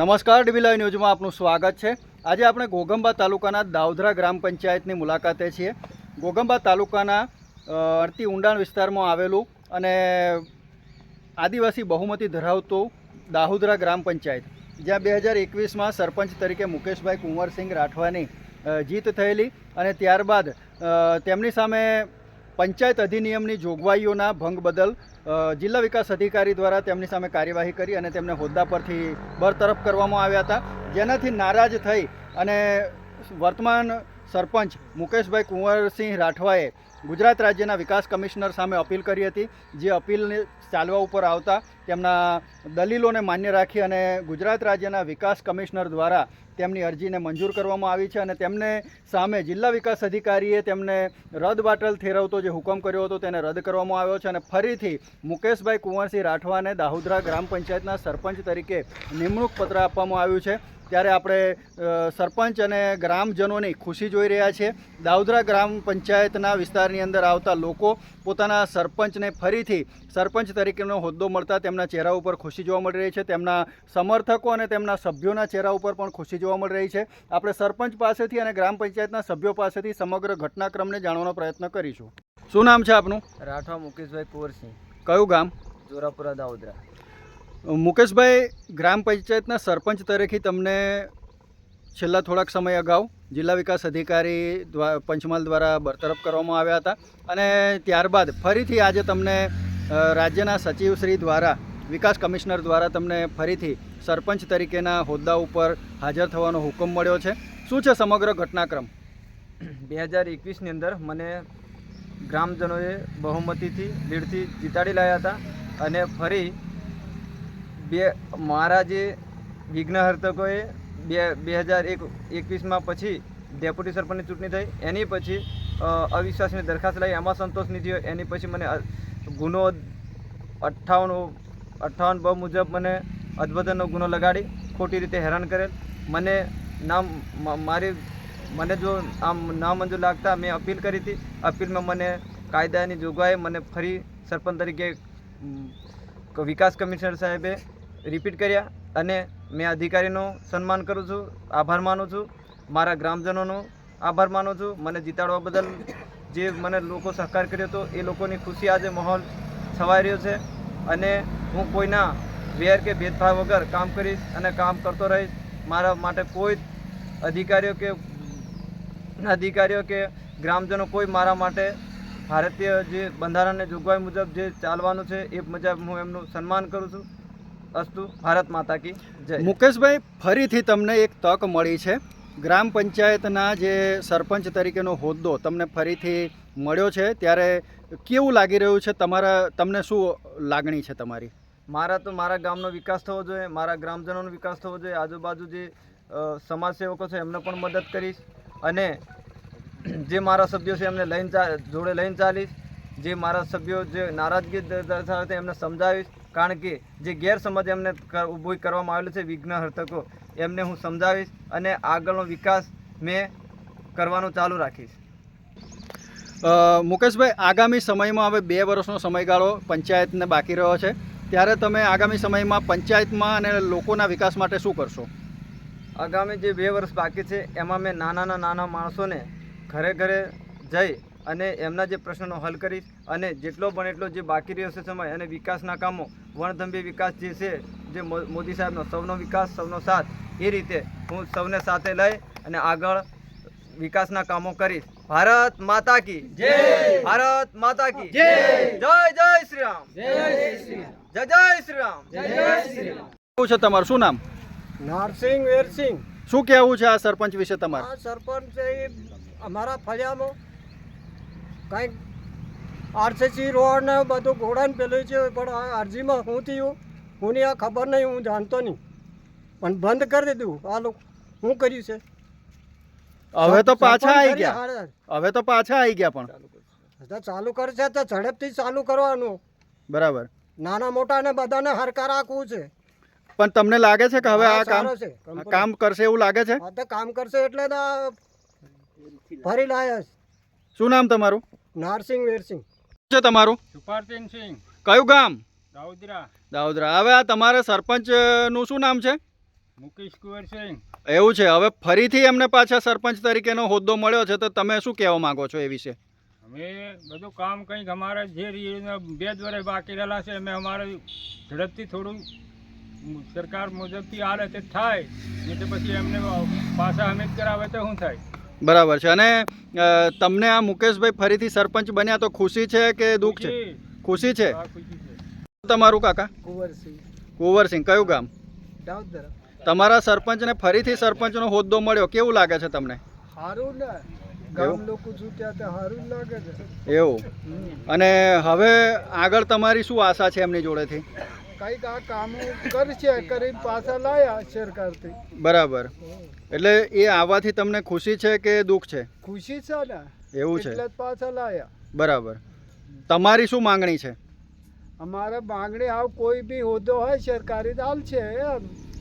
નમસ્કાર dB live ન્યૂઝમાં આપનું સ્વાગત છે. આજે આપણે ઘોગંબા તાલુકાના દાઉધરા ગ્રામ પંચાયતની મુલાકાતે છીએ. ઘોગંબા તાલુકાના અરતી ઊંડાણ વિસ્તારમાં આવેલું અને આદિવાસી બહુમતી ધરાવતું દાહોદરા ગ્રામ પંચાયત. જ્યાં બે હજાર એકવીસમાં સરપંચ તરીકે મુકેશભાઈ કુંવરસિંહ રાઠવાની જીત થયેલી અને ત્યારબાદ તેમની સામે પંચાયત અધિનિયમની જોગવાઈઓના ભંગ બદલ જિલ્લા વિકાસ અધિકારી દ્વારા તેમની સામે કાર્યવાહી કરી અને તેમને હોદ્દા પરથી બરતરફ કરવામાં આવ્યા હતા. જેનાથી નારાજ થઈ અને વર્તમાન સરપંચ મુકેશભાઈ કુંવરસિંહ રાઠવાએ ગુજરાત રાજ્યના વિકાસ કમિશનર સામે અપીલ કરી હતી. જે અપીલને ચાલવા ઉપર આવતા તેમના દલીલોને માન્ય રાખી અને ગુજરાત રાજ્યના વિકાસ કમિશનર દ્વારા તેમની અરજીને મંજૂર કરવામાં આવી છે અને તેમને સામે જિલ્લા વિકાસ અધિકારીએ તેમને રદ બાટલ ઠેરવતો જે હુકમ કર્યો હતો તેને રદ કરવામાં આવ્યો છે અને ફરીથી મુકેશભાઈ કુંવરસિંહ રાઠવાને દાહોદરા ગ્રામ પંચાયતના સરપંચ તરીકે નિમણૂક પત્ર આપવામાં આવ્યું છે. ત્યારે આપણે સરપંચ અને ગ્રામજનોની ખુશી જોઈ રહ્યા છીએ દાઉદરા ગ્રામ પંચાયતના વિસ્તારની અંદર આવતા લોકો પોતાના સરપંચને ફરીથી સરપંચ તરીકેનો હોદ્દો મળતા તેમના ચહેરા ઉપર ખુશી જોવા મળી રહી છે. તેમના સમર્થકો અને તેમના સભ્યોના ચહેરા ઉપર પણ ખુશી જોવા મળી રહી છે. આપણે સરપંચ પાસેથી અને ગ્રામ પંચાયતના સભ્યો પાસેથી સમગ્ર ઘટનાક્રમને જાણવાનો પ્રયત્ન કરીશું. શું નામ છે આપનું? રાઠવા મુકેશભાઈ કુંવરસિંહ. કયું ગામ? જોરાપુરા દાઉદરા. મુકેશભાઈ, ગ્રામ પંચાયતના સરપંચ તરીકે તમને છેલ્લા થોડાક સમય અગાઉ જિલ્લા વિકાસ અધિકારી પંચમહાલ દ્વારા બરતરફ કરવામાં આવ્યા હતા અને ત્યારબાદ ફરીથી આજે તમને રાજ્યના સચિવશ્રી દ્વારા, વિકાસ કમિશનર દ્વારા તમને ફરીથી સરપંચ તરીકેના હોદ્દા ઉપર હાજર થવાનો હુકમ મળ્યો છે. શું છે સમગ્ર ઘટનાક્રમ? બે હજાર એકવીસની અંદર મને ગ્રામજનોએ બહુમતીથી લીડથી જીતાડી લાવ્યા હતા અને ફરી બે મારા જે વિઘ્નહર્તકોએ બે બે હજાર એક, એકવીસમાં પછી ડેપ્યુટી સરપંચની ચૂંટણી થઈ, એની પછી અવિશ્વાસની દરખાસ્ત લાવી, એમાં સંતોષ થયો એની પછી મને ગુનો અઠ્ઠાવન અઠ્ઠાવન બ મુજબ મને અધબધનનો ગુનો લગાડી, ખોટી રીતે હેરાન કરેલ. મને નામ મારી, મને જો આમ નામંજૂર લાગતા મેં અપીલ કરી હતી. અપીલમાં મને કાયદાની જોગવાઈ, મને ફરી સરપંચ તરીકે વિકાસ કમિશનર સાહેબે રિપીટ કર્યા અને મેં અધિકારીનું સન્માન કરું છું, આભાર માનું છું, મારા ગ્રામજનોનો આભાર માનું છું, મને જીતાડવા બદલ જે મને લોકો સહકાર કર્યો હતો, એ લોકોની ખુશી આજે માહોલ છવાઈ રહ્યો છે અને હું કોઈના વેર કે ભેદભાવ વગર કામ કરીશ અને કામ કરતો રહીશ. મારા માટે કોઈ અધિકારીઓ કે અધિકારીઓ કે ગ્રામજનો કોઈ મારા માટે ભારતીય જે બંધારણની જોગવાઈ મુજબ જે ચાલવાનું છે, એ મુજબ હું એમનું સન્માન કરું છું. અસ્તુ ભારત માતા કી જય. મુકેશભાઈ ફરીથી તમને એક તક મળી છે. ગ્રામ પંચાયતના જે સરપંચ તરીકેનો હોદ્દો તમને ફરીથી મળ્યો છે. ત્યારે કેવું લાગી રહ્યું છે? તમારા તમને શું લાગણી છે તમારી? મારા તો મારા ગામનો વિકાસ થવો જોઈએ મારા ગ્રામજનોનો વિકાસ થવો જોઈએ આજુબાજુ જે સમાજસેવકો છે એમને પણ મદદ કરીશ. અને જે મારા સભ્યો છે એમને લઈને જોડે લઈને ચાલીશ. જે મારા સભ્યો જે નારાજગી દર્શાવે છે એમને સમજાવીશ. કારણ કે જે ગેરસમજ એમને ઊભી કરવામાં આવેલું છે વિઘ્નહર્તકો એમને હું સમજાવીશ અને આગળનો વિકાસ મેં કરવાનું ચાલુ રાખીશ. મુકેશભાઈ, આગામી સમયમાં હવે બે વર્ષનો સમયગાળો પંચાયતને બાકી રહ્યો છે. ત્યારે તમે આગામી સમયમાં પંચાયતમાં અને લોકોના વિકાસ માટે શું કરશો? આગામી જે બે વર્ષ બાકી છે, એમાં મેં નાના નાના માણસોને ઘરે ઘરે જઈ અને એમના જે પ્રશ્નોનો હલ કરીશ અને જેટલો પણ એટલો જે બાકી રહ્યો છે સમય અને વિકાસના કામો વણધંભી વિકાસ જે છે જે મોદી સાહેબનો સૌનો વિકાસ સૌનો સાથ એ રીતે હું સૌને સાથે લઈ અને આગળ વિકાસના કામો કરીશ. ભારત માતા કી જય! ભારત માતા કી જય! જય જય શ્રી રામ જય જય જય શ્રી રામ જય જય શ્રી રામ શું છે તમારું? શું નામ? નારસિંહ વેરસિંહ. શું કહેવું છે આ સરપંચ વિશે તમારે? સરપંચ અમારા ફળિયામાં કંઈક આરસીસી રોડ ને બધું ઘોડાને પેલું છે પણ આ અરજીમાં શું થયું? હું આ ખબર નહીં હું જાણતો નહીં. પણ બંધ કરી દીધું આ લોકો શું કર્યું છે? હવે તો પાછા આવી ગયા. હવે તો પાછા આવી ગયા પણ. ચાલુ કરશે. તો ઝડપથી ચાલુ કરવાનું. બરાબર. નાના મોટા ને બધાને હરકાર રાખવું છે. પણ તમને લાગે છે કે હવે આ હા, કામ કામ કરશે એવું લાગે છે? તો કામ કરશે એટલે ફરી લાયસ. શું નામ તમારું? નારસિંહ વેરસિંહ. શું છે તમારું? સુપારસિંહ સિંહ. કયું ગામ? દાઉદરા. દાઉદરા. હવે આ તમારે સરપંચનું શું નામ છે? મુકેશ કુંવરસિંહ એવું છે. હવે ફરીથી એમને પાછા સરપંચ તરીકેનો હોદ્દો મળ્યો છે તો તમે શું કહેવા માંગો છો એ વિશે? અમે બધું કામ કંઈક અમારે જે રીતના બે જ વર્ષ બાકી રહેલા છે અમે અમારે ઝડપથી થોડું સરકાર મુજબથી હાલે તે થાય નહીં તો પછી એમને પાછા અમે જ કરાવે તો શું થાય? બરાબર છે. અને તમને આ મુકેશભાઈ ફરીથી સરપંચ બન્યા તો ખુશી છે કે દુઃખ છે? ખુશી. છે? તમારું કાકા? કુંવરસિંહ. કુંવરસિંહ કયું ગામ? તમારા સરપંચને ફરીથી સરપંચનો હોદ્દો મળ્યો. કેવું લાગે છે તમને? સારું ને. ગામ લોકો છૂટ્યા તો સારું લાગે છે. એવું? અને હવે આગળ તમારી શું આશા છે એમની જોડેથી? કંઈક આ કામો કરશે કરી પાછા લાયા સરકારથી. બરાબર. એટલે એ આવવાથી તમને ખુશી છે કે દુઃખ છે? ખુશી છે ને. એવું છે. એટલે પાછા લાયા. બરાબર. તમારી શું માંગણી છે? અમારે માંગણી આવ કોઈ બી હોદ્દો હોય સરકારી દાલ છે એમ.